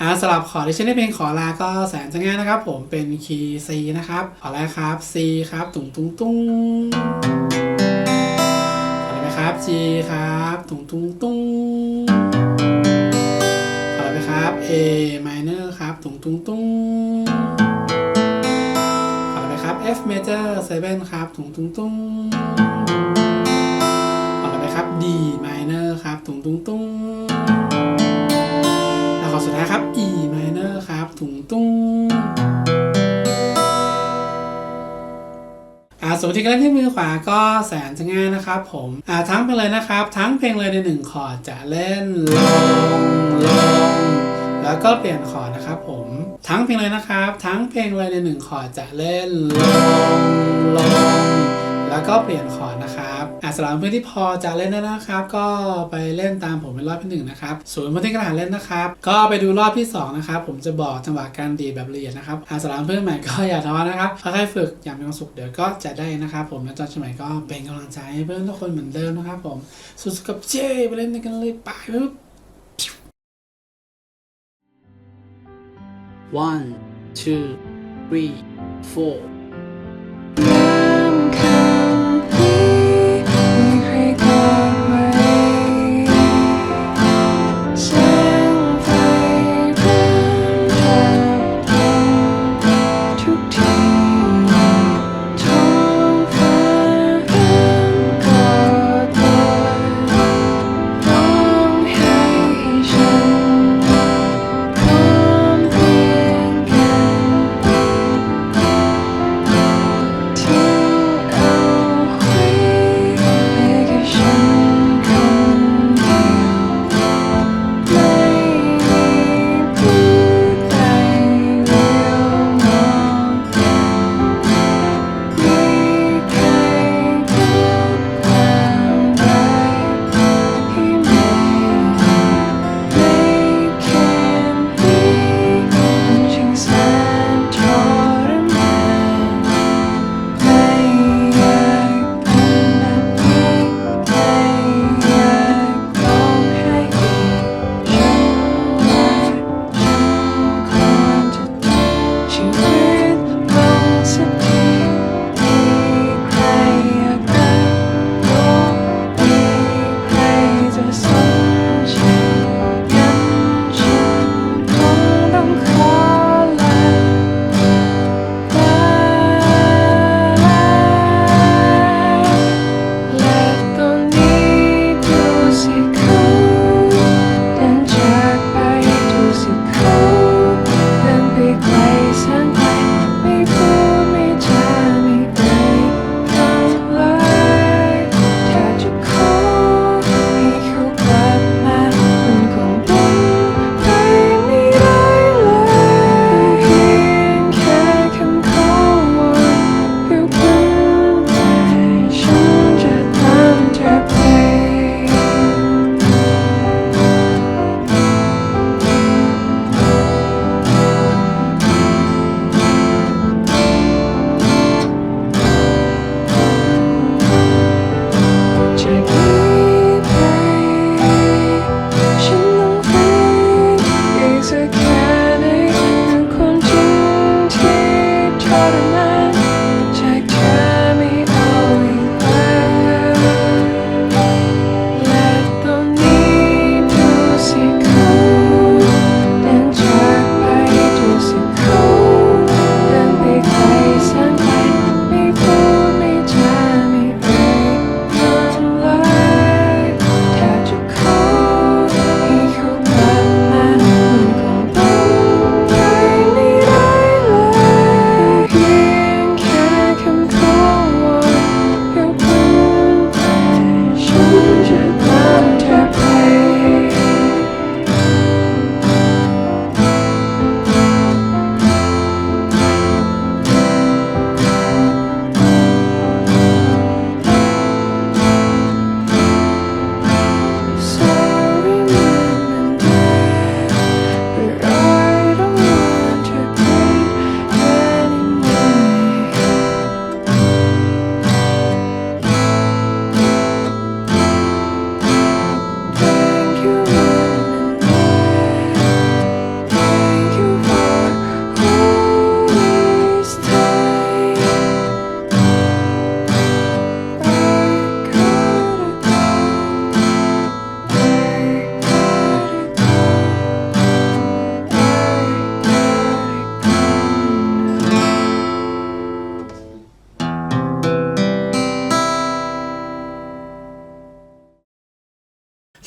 อ่าสลับคอร์ดที่ใช้เพลงขอลาก็แสนจะง่ายนะครับผมเป็นคีย์ C นะครับขอแรกครับ C ครับตุ้งตุ้งตุ้งขออะไรไหมครับ G ครับตุ้งตุ้งตุ้งขออะไรไหมครับ A minor ครับตุ้งตุ้งตุ้งขออะไรไหมครับ F major 7ครับตุ้งตุ้งตุ้งขออะไรไหมครับ D minor ครับตุ้งตุ้งตุ้ง แล้วขอสุดท้ายครับ E minor ครับถุงตุ้งอ่าส่วนที่การเล่นที่มือขวาก็แสนจะง่ายนะครับผมอ่าทั้งเพลงเลยนะครับ ทั้งเพลงเลยในหนึ่งคอร์ดจะเล่นลงลงแล้วก็เปลี่ยนคอร์ดนะครับผม ทั้งเพลงเลยนะครับ ทั้งเพลงเลยในหนึ่งคอร์ดจะเล่นลงลงแล้วก็เปลี่ยนคอร์ด อะสำหรับเพื่อนที่พอจะเล่นได้นะครับ ก็ไปเล่นตามผมเป็นรอบที่หนึ่งนะครับส่วนเพื่อนที่กระดาษเล่นนะครับ ก็ไปดูรอบที่สองนะครับผมจะบอกจังหวะการดีดแบบละเอียดนะครับอะสำหรับเพื่อนใหม่ก็อย่าท้อนะครับค่อยๆฝึกอย่างมีความสุขเดี๋ยวก็จะได้นะครับ ผมและตอนสมัยก็เป็นกำลังใจให้เพื่อนทุกคนเหมือนเดิมนะครับ ผมสุดๆกับเจ้ไปเล่นกันเลยไปปึ๊บ one two three four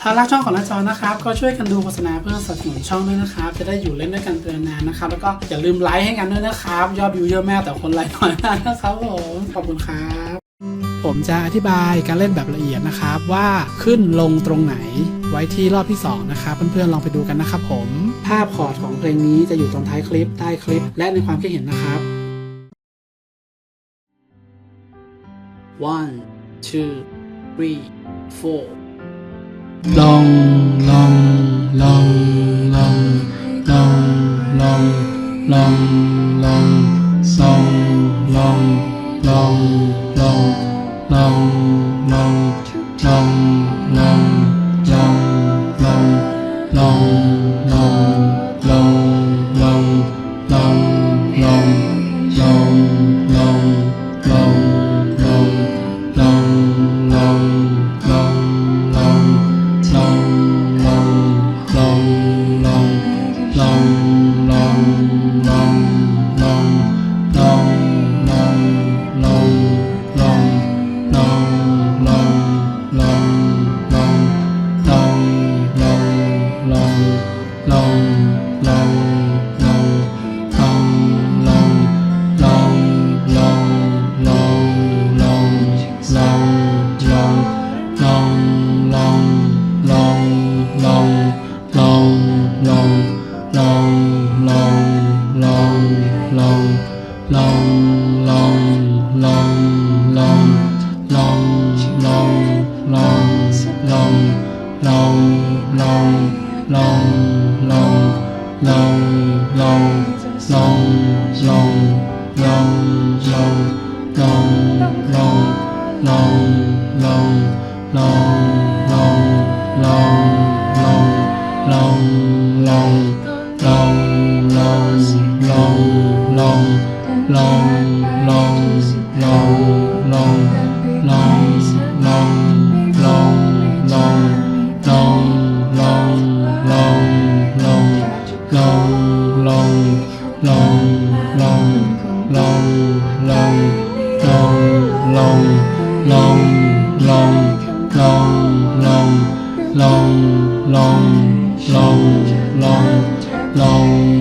ถ้ารักช่องของน้าจอนะครับ ก็ช่วยกันดูโฆษณาเพื่อสนับสนุนช่องด้วยนะครับ จะได้อยู่เล่นด้วยกันเป็นนานนะครับ แล้วก็อย่าลืมไลค์ให้กันด้วยนะครับ ยอดวิวเยอะมากแต่คนไลค์น้อยมากนะครับผม ขอบคุณครับ ผมจะอธิบายการเล่นแบบละเอียดนะครับ ว่าขึ้นลงตรงไหนไว้ที่รอบที่ 2 นะครับ เพื่อนๆลองไปดูกันนะครับผม ภาพคอร์ดของเพลงนี้จะอยู่ตรงท้ายคลิปใต้คลิป และในความคิดเห็นนะครับ one two three four ลองลองลองลองล ลงลงลงลงลงลงลงลงลงลงลงลงลงลงลง